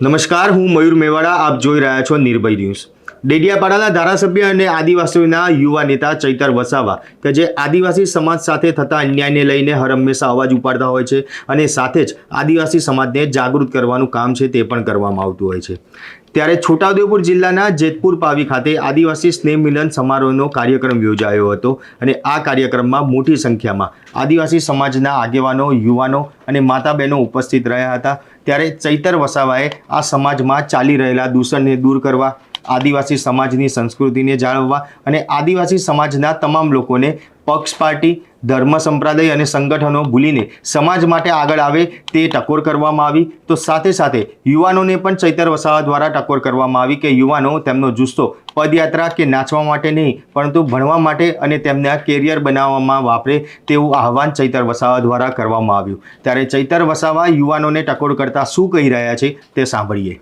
નમસ્કાર, હું મયુર મેવાડા, આપ જોઈ રહ્યા છો નિર્ભય ન્યૂઝ. ડેડિયાપાડાના ધારાસભ્ય અને આદિવાસીઓના યુવા નેતા ચૈતર વસાવા કે જે આદિવાસી સમાજ સાથે થતા અન્યાયને લઈને હર હંમેશા અવાજ ઉપાડતા હોય છે અને સાથે જ આદિવાસી સમાજને જાગૃત કરવાનું કામ છે તે પણ કરવામાં આવતું હોય છે. ત્યારે છોટાઉદેપુર જિલ્લાના જેતપુર પાવી ખાતે આદિવાસી સ્નેહ મિલન સમારોહનો કાર્યક્રમ યોજાયો હતો અને આ કાર્યક્રમમાં મોટી સંખ્યામાં આદિવાસી સમાજના આગેવાનો, યુવાનો અને માતા બહેનો ઉપસ્થિત રહ્યા હતા. ત્યારે ચૈતર વસાવાએ આ સમાજમાં ચાલી રહેલા દૂષણને દૂર કરવા આદિવાસી સમાજની સંસ્કૃતિને જાળવવા અને આદિવાસી સમાજના તમામ લોકોને પક્ષ, પાર્ટી, ધર્મ સંપ્રદાય અને સંગઠનો ભૂલીને સમાજ માટે આગળ આવે તે ટકોર કરવામાં આવી. તો સાથે સાથે યુવાનોને પણ ચૈતર વસાવા દ્વારા ટકોર કરવામાં આવી કે યુવાનો તેમનો જુસ્સો પદયાત્રા કે નાચવા માટે નહીં, પરંતુ ભણવા માટે અને તેમના કેરિયર બનાવવામાં વાપરે તેવું આહવાન ચૈતર વસાવા દ્વારા કરવામાં આવ્યું. ત્યારે ચૈતર વસાવા યુવાનોને ટકોર કરતા શું કહી રહ્યા છે તે સાંભળીએ.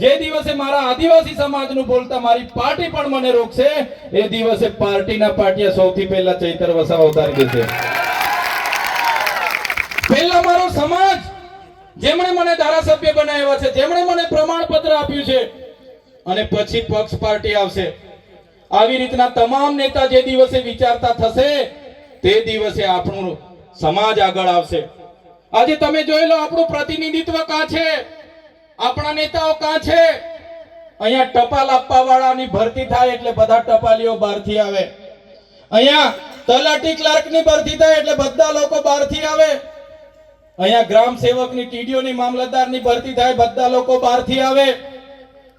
જે દિવસે મારા આદિવાસી સમાજનું બોલતા મારી પાર્ટી પણ મને રોકશે, એ દિવસે પાર્ટીના પાટિયા સૌથી પહેલા ચૈતર વસાવા ઉતારી દેશે. પહેલા મારો સમાજ, જેમણે મને ધારાસભ્ય બનાવ્યા છે, જેમણે મને પ્રમાણપત્ર આપ્યું છે, અને પછી પક્ષ પાર્ટી આવશે. આવી રીતના તમામ નેતા જે દિવસે વિચારતા થશે, તે દિવસે આપણું સમાજ આગળ આવશે. આજે તમે જોઈ લો, આપણું પ્રતિનિધિત્વ કા છે? આપણા નેતાઓ કાં છે? અહીંયા ટપાલ આપવા વાળાની ભરતી થાય એટલે બધા ટપાલીઓ બહારથી આવે. અહીંયા તલાટી ક્લાર્કની ભરતી થાય એટલે બધા લોકો બહારથી આવે. અહીંયા ગ્રામ સેવકની ટીડીઓની મામલતદારની ભરતી થાય બધા લોકો બહારથી આવે.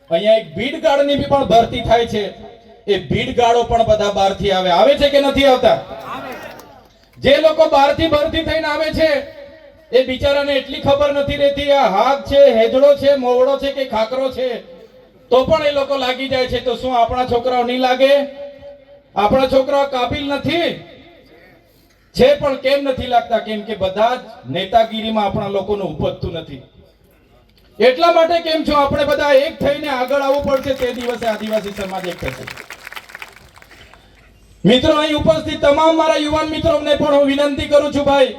અહીંયા એક ભીડગાળની બી પણ ભરતી થાય છે. એ ભીડગાળો પણ બધા બહારથી આવે. આવે છે કે નથી આવતા? જે લોકો બહારથી ભરતી થઈને આવે છે એ બિચારાને એટલી ખબર નથી રહેતી, આ હાથ છે હેજડો છે, મોવડો છે કે ખાકરો છે? તો પણ એ લોકો લાગી જાય છે, તો શું આપણા છોકરાઓ નહીં લાગે? આપણા છોકરાઓ કાબિલ નથી? છે પણ કેમ નથી લાગતા? કેમ કે બધા જ નેતાગીરીમાં આપણા લોકોનું ઉપજતું નથી. એટલા માટે કેમ છો? આપણે બધા એક થઈને આગળ આવવું પડશે, તે દિવસે આદિવાસી સમાજ એક થશે. મિત્રો, અહીં ઉપસ્થિત તમામ મારા યુવાન મિત્રોને પણ હું વિનંતી કરું છું, ભાઈ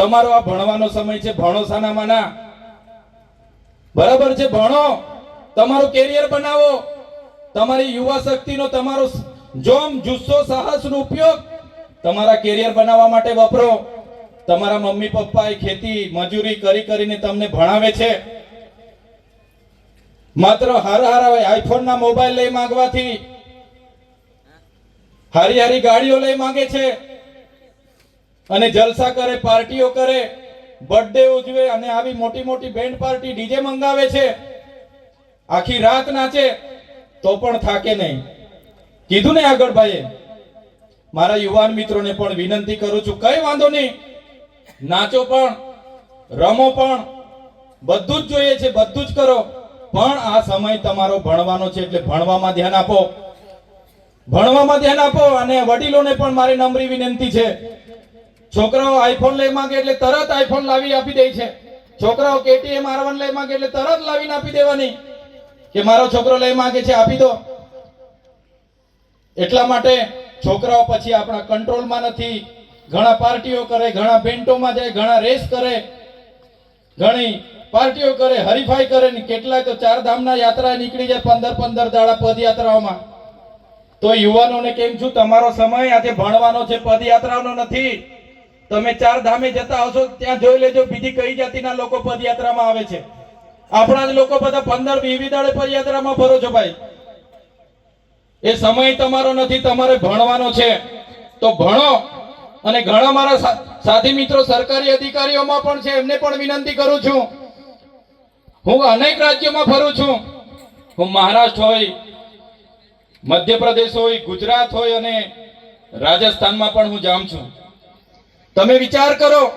તમારો આ ભણવાનો સમય છે, ભણો સાના માના બરાબર છે, ભણો. તમારું કેરિયર બનાવો. તમારી યુવા શક્તિનો તમારો જોમ, જુસ્સો, સાહસનો ઉપયોગ તમારા કેરિયર બનાવવા માટે વપરો. તમારા મમ્મી, પપ્પાએ ખેતી, મજૂરી કરી કરીને તમને ભણાવે છે. માત્ર હાર હાર આઈફોન ના મોબાઈલ લઈ માંગવાથી, હારી હારી ગાડીઓ લઈ માંગે છે. અને જલસા કરે, પાર્ટીઓ કરે બર્થડે ઉજવે અને આવી મોટી મોટી બેન્ડ પાર્ટી ડીજે મંગાવે છે. આખી રાત નાચે, તો પણ થાકે નહીં. કીધું ને આગળ ભાઈએ, મારા યુવાન મિત્રોને પણ વિનંતી કરું છું, કઈ વાંધો નહીં. નાચો પણ, રમો પણ, બધું જ જોઈએ છે, બધું જ કરો. પણ આ સમય તમારો ભણવાનો છે, એટલે ભણવામાં ધ્યાન આપો. ભણવામાં ધ્યાન આપો અને વડીલોને પણ મારી નમ્રી વિનંતી છે. છોકરાઓ આઈફોન લઈ માંગે એટલે તરત આઈફોન લાવી આપી દે છે. છોકરાઓ કેટીએમ આર લઈ માંગે એટલે તરત લાવીને આપી દેવાની કે મારો છોકરો લઈ માંગે છે, આપી દો. એટલા માટે છોકરાઓ પછી આપણા કંટ્રોલમાં નથી. ઘણા પાર્ટીઓ કરે, ઘણા બેન્ટોમાં જાય, ઘણા રેસ કરે. ઘણી પાર્ટીઓ કરે, હરીફાઈ કરે ને કેટલાય તો ચાર ધામના યાત્રા નીકળી જાય પંદર પંદર દાડા પદયાત્રાઓમાં. તો યુવાનોને કેમ છું, તમારો સમય આજે ભણવાનો છે, પદયાત્રાનો નથી. તમે ચાર ધામે જતા હશો, ત્યાં જોઈ લેજો, બીજી કઈ જાતિના લોકો પદયાત્રામાં આવે છે. આપણા જ લોકો બધા પંદર વીસ દાડે પદયાત્રામાં ભરો છો ભાઈ. એ સમય તમારો નથી, તમારે ભણવાનો છે. તો ભણો અને ઘણા મારા સાથી મિત્રો, સરકારી અધિકારીઓમાં પણ છે, એમને પણ વિનંતી કરું છું. હું અનેક રાજ્યોમાં ફરું છું. હું મહારાષ્ટ્ર હોય, મધ્યપ્રદેશ હોય, ગુજરાત હોય અને રાજસ્થાનમાં પણ હું જામ છું. તમે વિચાર કરો,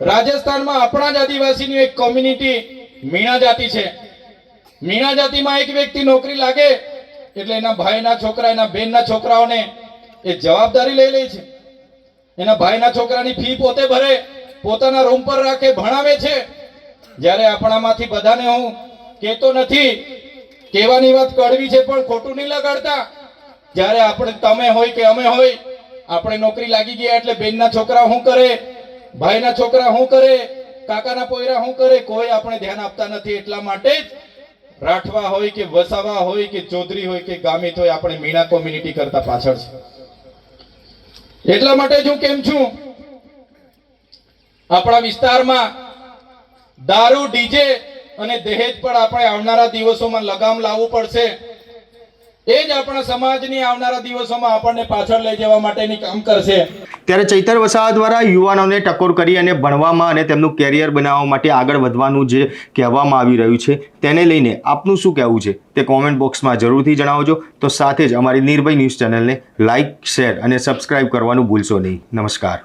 રાજસ્થાનમાં આપણા જ આદિવાસીની એક કોમ્યુનિટી મીણા જાતિ છે. મીણા જાતિમાં એક વ્યક્તિ નોકરી લાગે, એટલે એના ભાઈના છોકરા, એના બેનના છોકરાઓને એ જવાબદારી લઈ લે છે. એના ભાઈના છોકરાની ફી પોતે ભરે, પોતાના રૂમ પર રાખે, ભણાવે છે. જ્યારે આપણામાંથી બધાને હું કહેતો નથી, કહેવાની વાત કડવી છે, પણ ખોટું નહીં લગાડતા. જ્યારે આપણે તમે હોય કે અમે હોય આપણે નોકરી લાગી ગયા એટલે બેનના છોકરા શું કરે, ભાઈના છોકરા શું કરે, કાકાના પોયરા શું કરે, કોઈ આપણે ધ્યાન આપતા નથી. એટલા માટે જ રાઠવા હોય કે વસાવા હોય કે ચૌધરી હોય કે ગામિત હોય, આપણે મીણા કોમ્યુનિટી કરતા પાછળ છે. એટલા માટે જ હું કેમ છું? આપણા વિસ્તારમાં દારૂ, ડીજે અને દહેજ પર આપણે આવનારા દિવસોમાં લગામ લાવવું પડશે. એ જ આપણા સમાજની આવનારા દિવસોમાં આપણને પાછળ લઈ જવા માટેની કામ કરશે. ત્યારે ચૈતર વસાવા દ્વારા યુવાનોને ટકોર કરી અને ભણવામાં અને તેમનું કેરિયર બનાવવા માટે આગળ વધવાનું જે કહેવામાં આવી રહ્યું છે, તેને લઈને આપનું શું કહેવું છે તે કોમેન્ટ બોક્સમાં જરૂરથી જણાવજો. તો સાથે જ અમારી નિર્ભય ન્યૂઝ ચેનલને લાઇક શેર અને સબસ્ક્રાઇબ કરવાનું ભૂલશો નહીં. નમસ્કાર.